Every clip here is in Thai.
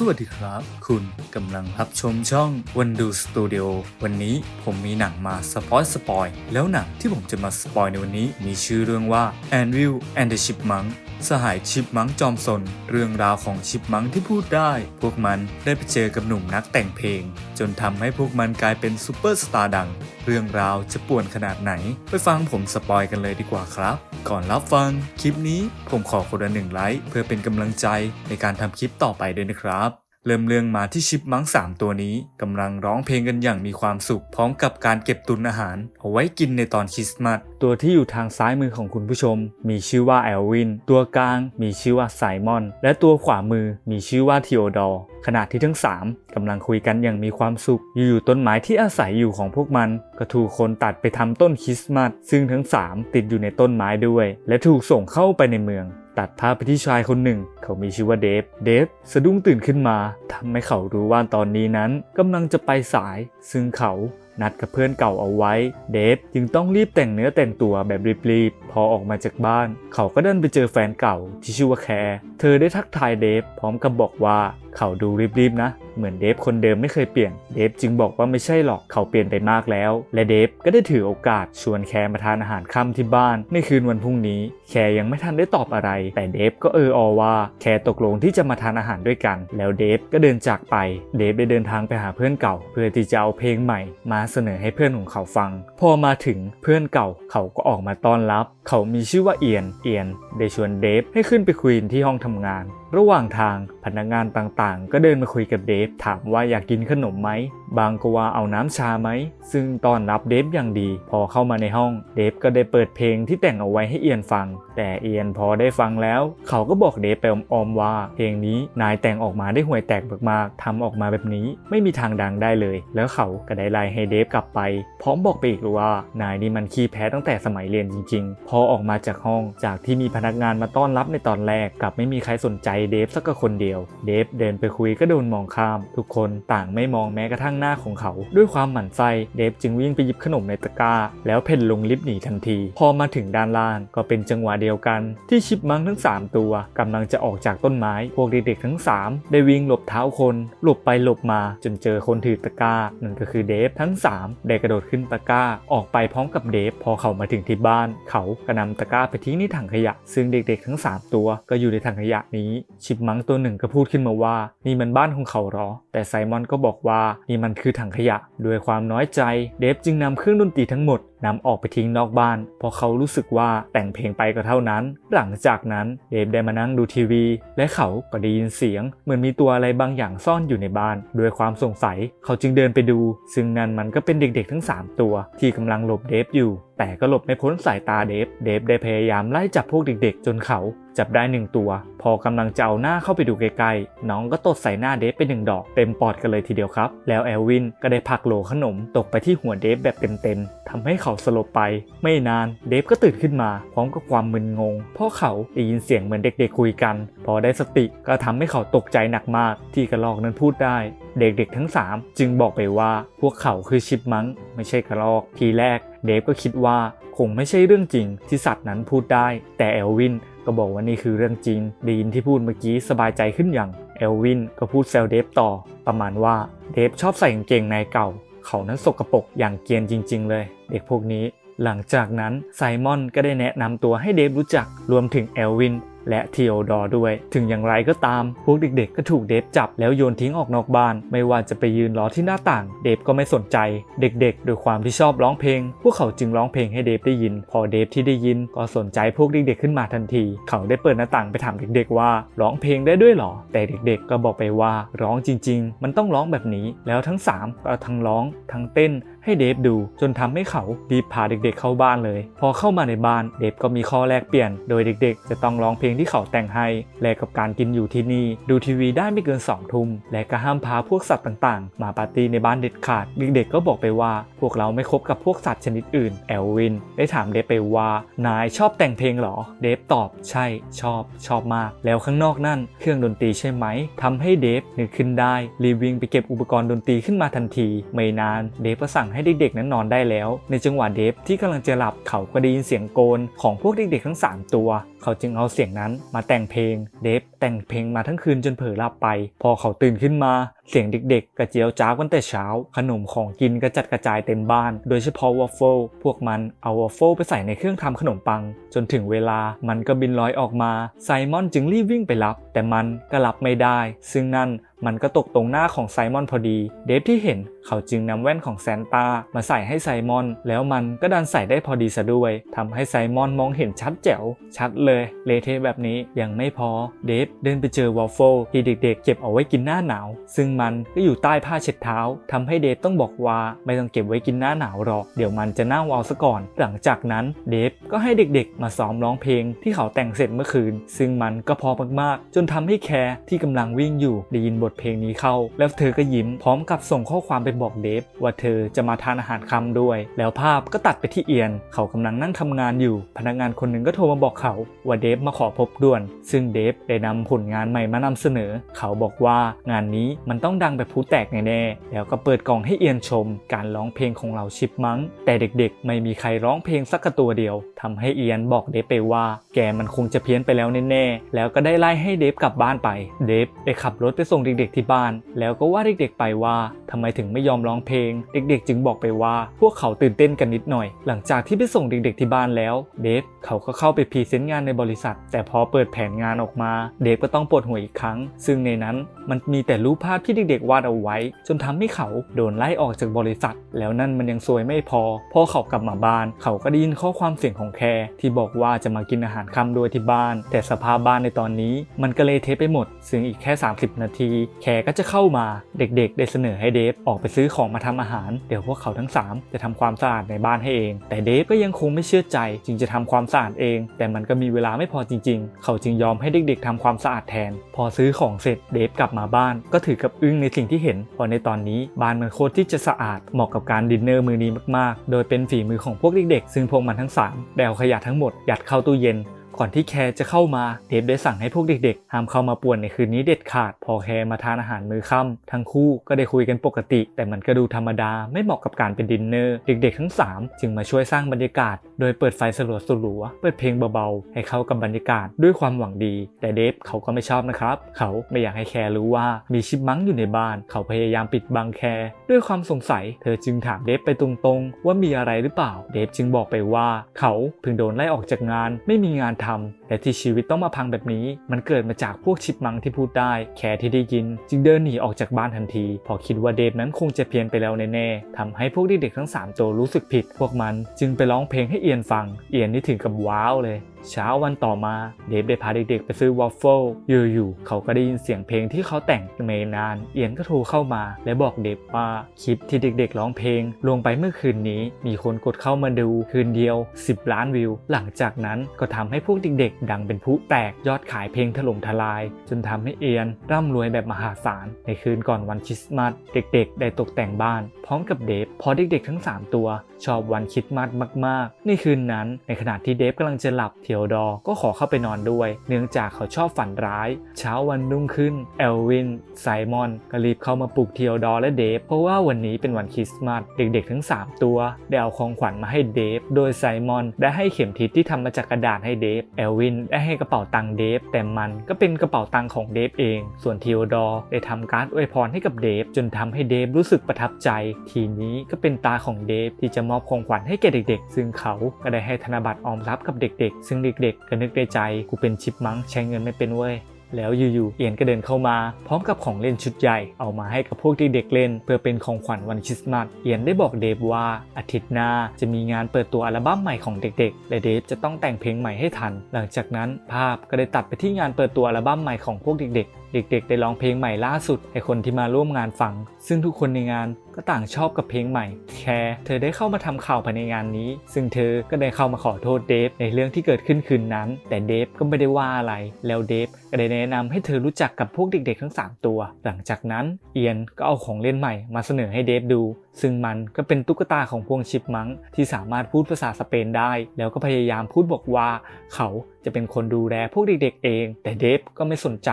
สวัสดีครับ คุณกำลังรับชมช่องวันดูสตูดิโอวันนี้ผมมีหนังมาสปอยสปอยแล้วหนังที่ผมจะมาสปอยในวันนี้มีชื่อเรื่องว่า Anvil and the Chipmunk สหายชิปมังจอมสน เรื่องราวของชิปมังที่พูดได้ พวกมันได้ไปเจอกับหนุ่มนักแต่งเพลง จนทำให้พวกมันกลายเป็นซูเปอร์สตาร์ดัง เรื่องราวจะป่วนขนาดไหน ไปฟังผมสปอยกันเลยดีกว่าครับ ก่อนรับฟังคลิปนี้ผมขอคนละหนึ่งไลค์เพื่อเป็นกำลังใจในการทำคลิปต่อไปด้วยนะครับ เริ่มเรื่องมาที่ชิปมังสามตัวนี้กำลังร้องเพลงกันอย่างมีความสุข พร้อมกับการเก็บตุนอาหาร เอาไว้กินในตอนคริสต์มาสตัวที่อยู่ทางซ้ายมือของคุณผู้ชม มีชื่อว่าแอลวิน ตัวกลางมีชื่อว่าไซมอน และตัวขวามือมีชื่อว่าทีโอดอร์ขณะที่ทั้ง 3กำลังคุยกันอย่างมีความสุข อยู่ๆต้นไม้ที่อาศัยอยู่ของพวกมัน ก็ถูกคนตัดไปทำต้นคริสต์มาสซึ่งทั้ง 3 ติดอยู่ในต้นไม้ด้วย และถูกส่งเข้าไปในเมือง ตัดภาพไปที่ชายคนหนึ่ง เขามีชื่อว่าเดฟ เดฟสะดุ้งตื่นขึ้นมาทำให้เขารู้ว่าตอนนี้นั้นกำลังจะไปสาย ซึ่งเขานัดกับเพื่อนเก่าเอาไว้ เดฟจึงต้องรีบแต่งเนื้อแต่งตัวแบบรีบๆ พอออกมาจากบ้าน เขาก็เดินไปเจอแฟนเก่าที่ชื่อว่าแคร์ เธอได้ทักทายเดฟพร้อมกับบอกว่าเขาดูรีบๆนะ เหมือนเดฟคนเดิมไม่เคยเปลี่ยน เดฟจึงบอกว่าไม่ใช่หรอกเขาเปลี่ยนไปมากแล้ว และเดฟก็ได้ถือโอกาสชวนแคร์มาทานอาหารค่ำที่บ้าน ในคืนวันพรุ่งนี้ แคร์ยังไม่ทันได้ตอบอะไร แต่เดฟก็เอออว่า แคร์ตกลงที่จะมาทานอาหารด้วยกัน แล้วเดฟก็เดินจากไป เดฟได้เดินทางไปหาเพื่อนเก่า เพื่อที่จะเอาเพลงใหม่ มาเสนอให้เพื่อนของเขาฟัง พอมาถึงเพื่อนเก่าเขาก็ออกมาต้อนรับ เขามีชื่อว่าเอียน เอียนได้ชวนเดฟให้ขึ้นไปคุยที่ห้องทำงานระหว่างทางพนักงานต่างๆ ก็เดินมาคุยกับเดฟถามว่าอยากกินขนมไหม บางก็ว่าเอาน้ำชาไหม ซึ่งตอนรับเดฟอย่างดี พอเข้ามาในห้อง เดฟก็ได้เปิดเพลงที่แต่งเอาไว้ให้เอียนฟัง แต่เอียนพอได้ฟังแล้ว เขาก็บอกเดฟไปออมๆว่า เพลงนี้นายแต่งออกมาได้ห่วยแตกมากๆทำออกมาแบบนี้ไม่มีทางดังได้เลย แล้วเขาก็ได้ไล่ให้เดฟกลับไป พร้อมบอกไปอีกว่านายนี่มันขี้แพ้ตั้งแต่สมัยเรียนจริง ๆ พอออกมาจากห้องจากที่มีพนักงานมาต้อนรับในตอนแรกกลับไม่มีใครสนใจเดฟสักคนเดียว เดฟเดินไปคุยก็โดนมองข้าม ทุกคนต่างไม่มองแม้กระทั่งหน้าของเขา ด้วยความหมั่นไส้เดฟจึงวิ่งไปหยิบขนมในตะกร้า แล้วเพ่นลงลิฟต์หนีทันที พอมาถึงด้านล่างก็เป็นจังหวะเดียวกัน ที่ชิปมังทั้ง 3 ตัวกำลังจะออกจากต้นไม้พวกเด็กๆทั้ง 3 ได้วิ่งหลบเท้าคน หลบไปหลบมาจนเจอคนถือตะกร้านั่นก็คือเดฟทั้ง 3 ได้กระโดดขึ้นตะกร้า ออกไปพร้อมกับเดฟพอเขามาถึงที่บ้าน เขาก็นำตะกร้าไปทิ้งในถังขยะ ซึ่งเด็กๆทั้ง 3 ตัวก็อยู่ในถังขยะนี้ชิปมังตัวหนึ่งก็พูดขึ้นมาว่า นี่มันบ้านของเขาหรอ แต่ไซมอนก็บอกว่านี่มันคือถังขยะ ด้วยความน้อยใจ เดฟจึงนำเครื่องดนตรีทั้งหมด นำออกไปทิ้งนอกบ้าน เพราะเขารู้สึกว่าแต่งเพลงไปก็เท่านั้น หลังจากนั้นเดฟได้มานั่งดูทีวี และเขาก็ได้ยินเสียง เหมือนมีตัวอะไรบางอย่างซ่อนอยู่ในบ้าน ด้วยความสงสัย เขาจึงเดินไปดู ซึ่งนั่นมันก็เป็นเด็กๆทั้ง 3 ตัว ที่กำลังหลบเดฟอยู่ แต่ก็หลบไม่พ้นสายตาเดฟ เดฟได้พยายามไล่จับพวกเด็กๆ จนเขาจับได้หนึ่งตัว พอกำลังจะเอาหน้าเข้าไปดูใกล้ๆ น้องก็ตดใส่หน้าเดฟไปหนึ่งดอกเต็มปอดกันเลยทีเดียวครับ แล้วแอลวินก็ได้พักโหลขนมตกไปที่หัวเดฟแบบเต็มๆทำให้เขาสลบไป ไม่นานเดฟก็ตื่นขึ้นมา พร้อมกับความมึนงง เพราะเขาได้ยินเสียงเหมือนเด็กๆคุยกัน พอได้สติก็ทำให้เขาตกใจหนักมาก ที่กระลอกนั้นพูดได้ เด็กๆทั้ง 3 จึงบอกไปว่าพวกเขาคือชิปมังไม่ใช่กระลอก ทีแรกเดฟก็คิดว่าคงไม่ใช่เรื่องจริงที่สัตว์นั้นพูดได้ แต่เอลวินก็บอกว่านี่คือเรื่องจริงได้ยินที่พูดเมื่อกี้สบายใจขึ้นอย่างเอลวินก็พูดแซวเดฟต่อ ประมาณว่าเดฟชอบใส่กางเกงในเก่า เขานั้นสกรปรกอย่างเกียนจริง ๆ เลย เด็กพวกนี้ หลังจากนั้นไซมอนก็ได้แนะนำตัวให้เดฟรู้จักรวมถึงเอลวิน และเทีโอดอร์ด้วย ถึงอย่างไรก็ตาม พวกเด็กๆ ก็ถูกเดฟจับแล้วโยนทิ้งออกนอกบ้าน ไม่ว่าจะไปยืนรอที่หน้าต่าง เดฟก็ไม่สนใจ เด็กๆ โดยความที่ชอบร้องเพลง พวกเขาจึงร้องเพลงให้เดฟได้ยิน พอเดฟที่ได้ยินก็สนใจพวกเด็กๆ ขึ้นมาทันที เขาได้เปิดหน้าต่างไปถามเด็กๆ ว่าร้องเพลงได้ด้วยหรอ แต่เด็กๆ ก็บอกไปว่าร้องจริง ๆ มันต้องร้องแบบนี้ แล้วทั้งสามก็ทั้งร้อง ทั้งเต้นให้เดฟดูจนทำให้เขารีบพาเด็กๆ เข้าบ้านเลย พอเข้ามาในบ้านเดฟก็มีข้อแลกเปลี่ยน โดยเด็กๆ จะต้องร้องเพลงที่เขาแต่งให้ แลกกับการกินอยู่ที่นี่ ดูทีวีได้ไม่เกิน2องทุ่มและก็ห้ามพาพวกสัตว์ต่างๆ มาปาร์ตี้ในบ้านเด็ดขาด เด็กๆก็บอกไปว่า พวกเราไม่คบกับพวกสัตว์ชนิดอื่น แอลวิน ได้ถามเดฟไปว่า นายชอบแต่งเพลงเหรอ เดฟตอบใช่ชอบชอบมาก แล้วข้างนอกนั่นเครื่องดนตรีใช่ไหมทำให้เดฟนึกขึ้นได้รีบวิ่งไปเก็บอุปกรณ์ดนตรีขึ้นมาทันที ไม่นานเดฟก็สั่งให้เด็กๆนั้นนอนได้แล้ว ในจังหวะเดฟที่กำลังจะหลับเขาก็ได้ยินเสียงโกนของพวกเด็กๆทั้ง 3 ตัว เขาจึงเอาเสียงนั้นมาแต่งเพลง เดฟแต่งเพลงมาทั้งคืนจนเผลอหลับไป พอเขาตื่นขึ้นมา เสียงเด็กๆ กระเจียวจ้าวกันแต่เช้า ขนมของกินกระจัดกระจายเต็มบ้าน โดยเฉพาะวอฟเฟิลพวกมันเอาวอฟเฟิลไปใส่ในเครื่องทำขนมปัง จนถึงเวลามันก็บินลอยออกมาไซมอนจึงรีบวิ่งไปรับ แต่มันก็รับไม่ได้ ซึ่งนั่น มันก็ตกตรงหน้าของไซมอนพอดี เดฟที่เห็นเขาจึงนำแว่นของแซนต้ามาใส่ให้ไซมอน แล้วมันก็ดันใส่ได้พอดีซะด้วยทำให้ไซมอนมองเห็นชัดแจ๋ว ชัดเลย เลเทแบบนี้ยังไม่พอ เดฟเดินไปเจอวอฟเฟิลที่เด็กๆ เก็บเอาไว้กินหน้าหนาว ซึ่งมันก็อยู่ใต้ผ้าเช็ดเท้าทำให้เดฟต้องบอกว่าไม่ต้องเก็บไว้กินหน้าหนาวหรอก เดี๋ยวมันจะเน่าเอาซะก่อน หลังจากนั้นเดฟก็ให้เด็กๆ มาซ้อมร้องเพลงที่เขาแต่งเสร็จเมื่อคืน ซึ่งมันก็พอมากๆ จนทำให้แคร์ที่กำลังวิ่งอยู่ได้ยินบทเพลงนี้เข้า แล้วเธอก็ยิ้มพร้อมกับส่งข้อความไปบอกเดฟว่าเธอจะมาทานอาหารค่ำด้วย แล้วภาพก็ตัดไปที่เอียน เขากำลังนั่งทำงานอยู่ พนักงานคนหนึ่งก็โทรมาบอกเขาว่าเดฟมาขอพบด่วน ซึ่งเดฟได้นำผลงานใหม่มานำเสนอ เขาบอกว่างานนี้มันต้องดังแบบผู้แตกแน่ๆแล้วก็เปิดกล่องให้เอียนชม การร้องเพลงของเราชิปมังแต่เด็กๆ ไม่มีใครร้องเพลงสักตัวเดียวทำให้เอียนบอกเดฟไปว่า แกมันคงจะเพี้ยนไปแล้วแน่ๆแล้วก็ได้ไล่ให้เดฟกลับบ้านไป เดฟได้ขับรถไปส่งเด็กๆที่บ้าน แล้วก็ว่าเด็กๆไปว่าทำไมถึงไม่ยอมร้องเพลง เด็กๆ จึงบอกไปว่า พวกเขาตื่นเต้นกันนิดหน่อย หลังจากที่ไปส่งเด็กๆที่บ้านแล้ว เดฟเขาก็เข้าไปพรีเซนต์งานในบริษัท แต่พอเปิดแผนงานออกมา เดฟก็ต้องปวดหัวอีกครั้ง ซึ่งในนั้นมันมีแต่รูปภาพที่เด็กๆวาดเอาไว้ จนทำให้เขาโดนไล่ออกจากบริษัท แล้วนั่นมันยังซวยไม่พอ พอเขากลับมาบ้าน เขาก็ได้ยินข้อความเสียงของแคร์ที่บอกว่าจะมากินอาหารค่ำด้วยที่บ้าน แต่สภาพบ้านในตอนนี้ มันก็เละเทไปหมดซึ่งอีกแค่ 30 นาทีแคร์ก็จะเข้ามาเด็กๆ ได้เสนอให้เดฟออกไปซื้อของมาทำอาหาร เดี๋ยวพวกเขาทั้ง 3 จะทำความสะอาดในบ้านให้เอง แต่เดฟก็ยังคงไม่เชื่อใจจึงจะทำความสะอาดเอง แต่มันก็มีเวลาไม่พอจริง ๆ เขาจึงยอมให้เด็ก ๆทำความสะอาดแทน พอซื้อของเสร็จเดฟกลับมาบ้าน ก็ถือกับอึ้งในสิ่งที่เห็นเพราะในตอนนี้บ้านมันโคตรที่จะสะอาดเหมาะกับการดินเนอร์มือนี้มากๆ โดยเป็นฝีมือของพวกเด็กๆซึ่งพวกมันทั้งสามได้เอาขยะทั้งหมดยัดเข้าตู้เย็น ก่อนที่แคร์จะเข้ามาเดฟได้สั่งให้พวกเด็กๆห้ามเข้ามาป่วนในคืนนี้เด็ดขาด พอแคร์มาทานอาหารมื้อค่ำทั้งคู่ก็ได้คุยกันปกติ แต่มันก็ดูธรรมดาไม่เหมาะกับการเป็นดินเนอร์ เด็กๆทั้ง 3 จึงมาช่วยสร้างบรรยากาศ โดยเปิดไฟสลัวสลัวๆเปิดเพลงเบาๆ ให้เข้ากับบรรยากาศด้วยความหวังดี แต่เดฟเขาก็ไม่ชอบนะครับ เขาไม่อยากให้แคร์รู้ว่ามีชิปมังอยู่ในบ้าน เขาพยายามปิดบังแคร์ด้วยความสงสัย เธอจึงถามเดฟไปตรงๆ ว่ามีอะไรหรือเปล่า เดฟจึงบอกไปว่า เขาเพิ่งโดนไล่ออกจากงาน ไม่มีงานทำและที่ชีวิตต้องมาพังแบบนี้ มันเกิดมาจากพวกชิปมังที่พูดได้ แค่ที่ได้ยิน จึงเดินหนีออกจากบ้านทันที พอคิดว่าเดฟนั้นคงจะเพี้ยนไปแล้วแน่ๆทำให้พวกเด็กๆทั้ง 3 ตัวรู้สึกผิด พวกมันจึงไปร้องเพลงให้เอียนฟัง เอียนนี่ถึงกับว้าวเลยเช้าวันต่อมาเดฟได้พาเด็กๆไปซื้อวอฟเฟิลอยู่ๆเขาก็ได้ยินเสียงเพลงที่เขาแต่งไม่นาน เอียนก็โทรเข้ามา และบอกเดฟว่าคลิปที่เด็กๆร้องเพลง ลงไปเมื่อคืนนี้ มีคนกดเข้ามาดูคืนเดียว 10 ล้านวิว หลังจากนั้นก็ทำให้พวกเด็กๆ ดังเป็นผู้แตกยอดขายเพลงถล่มทลาย จนทำให้เอียนร่ำรวยแบบมหาศาลในคืนก่อนวันคริสต์มาสเด็กๆ ได้ตกแต่งบ้าน พร้อมกับเดฟเพอเด็กๆ ทั้ง 3 ตัว ชอบวันคริสต์มาสมากๆ ในคืนนั้น ในขณะที่เดฟกำลังจะหลับเทียวดอร์ก็ขอเข้าไปนอนด้วย เนื่องจากเขาชอบฝันร้าย เช้าวันรุ่งขึ้นเอลวินไซมอนก็รีบเข้ามาปลุกเทียวดอร์และเดฟเพราะว่าวันนี้เป็นวันคริสต์มาสเด็กๆ ทั้ง 3 ตัวได้เอาของขวัญมาให้เดฟโดยไซมอนได้ให้เข็มทิศที่ทำมาจากกระดาษให้เดฟเอลวินได้ให้กระเป๋าตังค์เดฟแต่มันก็เป็นกระเป๋าตังค์ของเดฟเอง ส่วนเทียวดอร์ได้ทำการ์ดอวยพรให้กับเดฟจนทำให้เดฟรู้สึกประทับใจ ทีนี้ก็เป็นตาของเดฟที่จะมอบของขวัญให้แก่เด็ก ๆ ซึ่งเขาก็ได้ให้ธนบัตรออมทรัพย์กับเด็ก ๆ ซึ่งเด็กๆ ก็นึกในใจกูเป็นชิปมังใช้เงินไม่เป็นเว้ยแล้วอยู่ๆ เอียนก็เดินเข้ามา พร้อมกับของเล่นชุดใหญ่ เอามาให้กับพวกที่เด็กเล่น เพื่อเป็นของขวัญวันคริสต์มาส เอียนได้บอกเดฟว่าอาทิตย์หน้าจะมีงานเปิดตัวอัลบั้มใหม่ของเด็กๆ และเดฟจะต้องแต่งเพลงใหม่ให้ทัน หลังจากนั้นภาพก็ได้ตัดไปที่งานเปิดตัวอัลบั้มใหม่ของพวกเด็กๆเด็กๆ ได้ร้องเพลงใหม่ล่าสุดให้คนที่มาร่วมงานฟัง ซึ่งทุกคนในงานก็ต่างชอบกับเพลงใหม่ แคร์เธอได้เข้ามาทำข่าวภายในงานนี้ ซึ่งเธอก็ได้เข้ามาขอโทษเดฟในเรื่องที่เกิดขึ้นคืนนั้น แต่เดฟก็ไม่ได้ว่าอะไร แล้วเดฟก็ได้แนะนำให้เธอรู้จักกับพวกเด็กๆ ทั้ง 3 ตัว หลังจากนั้นเอียนก็เอาของเล่นใหม่มาเสนอให้เดฟดู ซึ่งมันก็เป็นตุ๊กตาของพวงชิปมังที่สามารถพูดภาษาสเปนได้ แล้วก็พยายามพูดบอกว่า เขาจะเป็นคนดูแลพวกเด็กๆเอง แต่เดฟก็ไม่สนใจ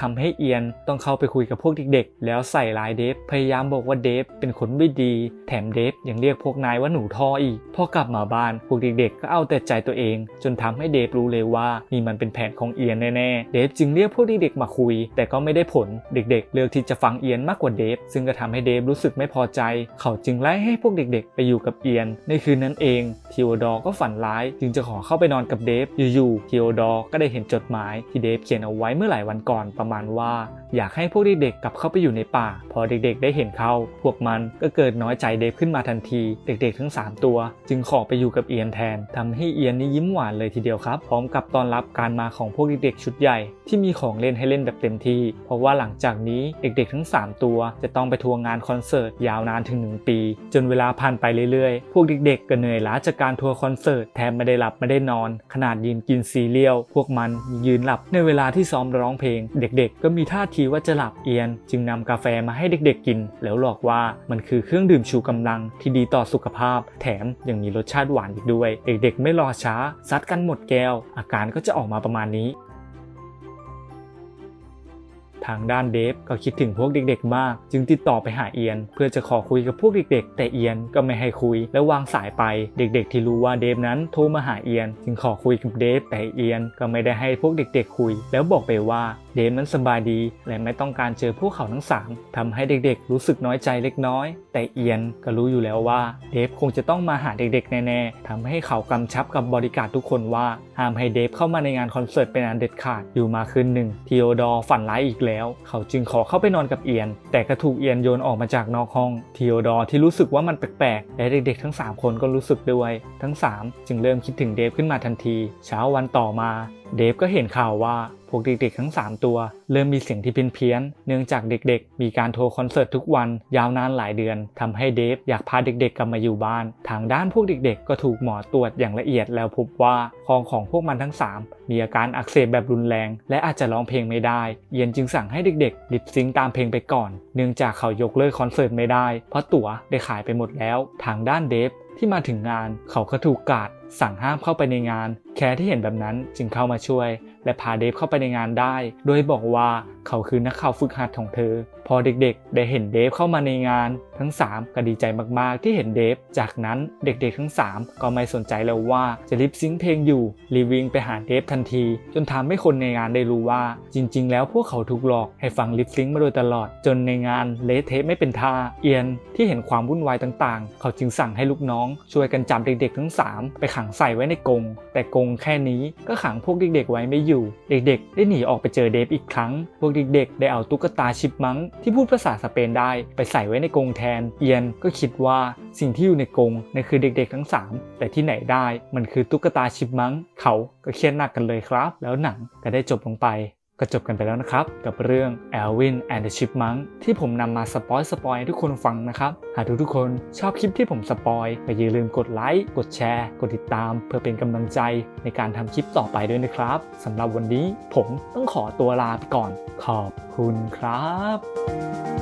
ทำให้เอียนต้องเข้าไปคุยกับพวกเด็กๆ แล้วใส่ร้ายเดฟพยายามบอกว่าเดฟเป็นคนไม่ดี แถมเดฟยังเรียกพวกนายว่าหนูท่ออีก พอกลับมาบ้านพวกเด็กๆ ก็เอาแต่ใจตัวเอง จนทำให้เดฟรู้เลยว่านี่มันเป็นแผนของเอียนแน่ๆ เดฟจึงเรียกพวกเด็กๆมาคุย แต่ก็ไม่ได้ผล เด็กๆ เลือกที่จะฟังเอียนมากกว่าเดฟ ซึ่งก็ทำให้เดฟรู้สึกไม่พอใจเขาจึงไล่ให้พวกเด็กๆ ไปอยู่กับเอียน ในคืนนั้นเองทีโอดอร์ก็ฝันร้าย จึงจะขอเข้าไปนอนกับเดฟอยู่ๆทีโอดอร์ก็ได้เห็นจดหมายที่เดฟเขียนเอาไว้เมื่อหลายวันก่อนประมาณว่า อยากให้พวกเด็กๆกลับเข้าไปอยู่ในป่า พอเด็กๆ ได้เห็นเขาพวกมันก็เกิดน้อยใจเดฟขึ้นมาทันที เด็กๆ ทั้ง 3 ตัว จึงขอไปอยู่กับเอียนแทนทำให้เอียนนี่ยิ้มหวานเลยทีเดียวครับพร้อมกับตอนรับการมาของพวกเด็กๆชุดใหญ่ ที่มีของเล่นให้เล่นแบบเต็มที่ เพราะว่าหลังจากนี้เด็กๆ ทั้ง 3 ตัว จะต้องไปทัวร์งานคอนเสิร์ตยาวนานถึง1 ปี จนเวลาผ่านไปเรื่อยๆ พวกเด็กๆก็เหนื่อยล้าจากการทัวร์คอนเสิร์ตแทบไม่ได้หลับไม่ได้นอน ขนาดยืนกินซีเรียลพวกมันยืนหลับในเวลาที่ซ้อมร้องเพลง เด็กๆ ก็มีท่าทีว่าจะหลับเอียน จึงนำกาแฟมาให้เด็กๆกิน แล้วหลอกว่ามันคือเครื่องดื่มชูกำลังที่ดีต่อสุขภาพ แถมยังมีรสชาติหวานอีกด้วย เด็กๆ ไม่รอช้าซัดกันหมดแก้ว อาการก็จะออกมาประมาณนี้ ทางด้านเดฟก็คิดถึงพวกเด็กๆ มาก จึงติดต่อไปหาเอียน เพื่อจะขอคุยกับพวกเด็กๆ แต่เอียนก็ไม่ให้คุย และวางสายไปเด็กๆ ที่รู้ว่าเดฟนั้นโทรมาหาเอียน จึงขอคุยกับเดฟแต่เอียนก็ไม่ได้ให้พวกเด็กๆ คุย แล้วบอกไปว่าเดฟนั้นสบายดี และไม่ต้องการเจอพวกเขาทั้งสามทำให้เด็กๆ รู้สึกน้อยใจเล็กน้อย แต่เอียนก็รู้อยู่แล้วว่าเดฟคงจะต้องมาหาเด็กๆ แน่ๆทำให้เขากำชับกับบริการทุกคนว่าห้ามให้เดฟเข้ามาในงานคอนเสิร์ตเป็นอันเด็ดขาดอยู่มาคืนหนึ่งทีโอดอร์ฝันร้ายอีกแล้วเขาจึงขอเข้าไปนอนกับเอียน แต่ก็ถูกเอียนโยนออกมาจากนอกห้องทีโอดอร์ที่รู้สึกว่ามันแปลกๆและเด็กๆทั้ง 3 คนก็รู้สึกด้วย ทั้ง 3 จึงเริ่มคิดถึงเดฟขึ้นมาทันที เช้าวันต่อมา เดฟก็เห็นข่าวว่าพวกเด็กๆทั้ง 3 ตัว เริ่มมีเสียงที่เพี้ยนๆเนื่องจากเด็กๆ มีการโทรคอนเสิร์ตทุกวันยาวนานหลายเดือนทำให้เดฟอยากพาเด็กๆกลับมาอยู่บ้าน ทางด้านพวกเด็กๆ ก็ถูกหมอตรวจอย่างละเอียดแล้วพบว่าคองของพวกมันทั้ง 3 มีอาการอักเสบแบบรุนแรง และอาจจะร้องเพลงไม่ได้เอียนจึงสั่งให้เด็กๆลิปซิงตามเพลงไปก่อน เนื่องจากเขายกเลิกคอนเสิร์ตไม่ได้ เพราะตั๋วได้ขายไปหมดแล้ว ทางด้านเดฟ ที่มาถึงงาน เขาก็ถูกกาดสั่งห้ามเข้าไปในงาน แคร์ที่เห็นแบบนั้นจึงเข้ามาช่วย และพาเดฟเข้าไปในงานได้ โดยบอกว่าเขาคือนักข่าวฝึกหัดของเธอ พอเด็กๆ ได้เห็นเดฟเข้ามาในงาน ทั้ง 3 ก็ดีใจมากๆ ที่เห็นเดฟ จากนั้นเด็กๆ ทั้ง 3 ก็ไม่สนใจแล้วว่าจะลิปซิงเพลงอยู่รีวิงไปหาเดฟทันที จนทำให้คนในงานได้รู้ว่า จริง ๆ แล้วพวกเขาถูกหลอกให้ฟังลิปซิงมาโดยตลอด จนในงานเละเทะไม่เป็นท่าเอียนที่เห็นความวุ่นวายต่างๆ เขาจึงสั่งให้ลูกน้อง ช่วยกันจับเด็กๆ ทั้ง 3 ไปขังใส่ไว้ในกรงแต่กรงแค่นี้ก็ขังพวกเด็กๆไว้ไม่อยู่เด็กๆ ได้หนีออกไปเจอเดฟอีกครั้ง พวกเด็กๆ ได้เอาตุ๊กตาชิปมังที่พูดภาษาสเปนได้ไปใส่ไว้ในกรงแทน เอียนก็คิดว่าสิ่งที่อยู่ในกรงนั่นคือเด็กๆ ทั้ง 3 แต่ที่ไหนได้มันคือตุ๊กตาชิปมังเขาก็เครียดหนักกันเลยครับ แล้วหนังก็ได้จบลงไป ก็จบกันไปแล้วนะครับ กับเรื่อง Alvin and the Chipmunk ที่ผมนำมาสปอยสปอยให้ทุกคนฟังนะครับ หากทุกๆคนชอบคลิปที่ผมสปอยก็อย่าลืมกดไลค์ กดแชร์ กดติดตาม เพื่อเป็นกำลังใจในการทำคลิปต่อไปด้วยนะครับสำหรับวันนี้ผมต้องขอตัวลาไปก่อน ขอบคุณครับ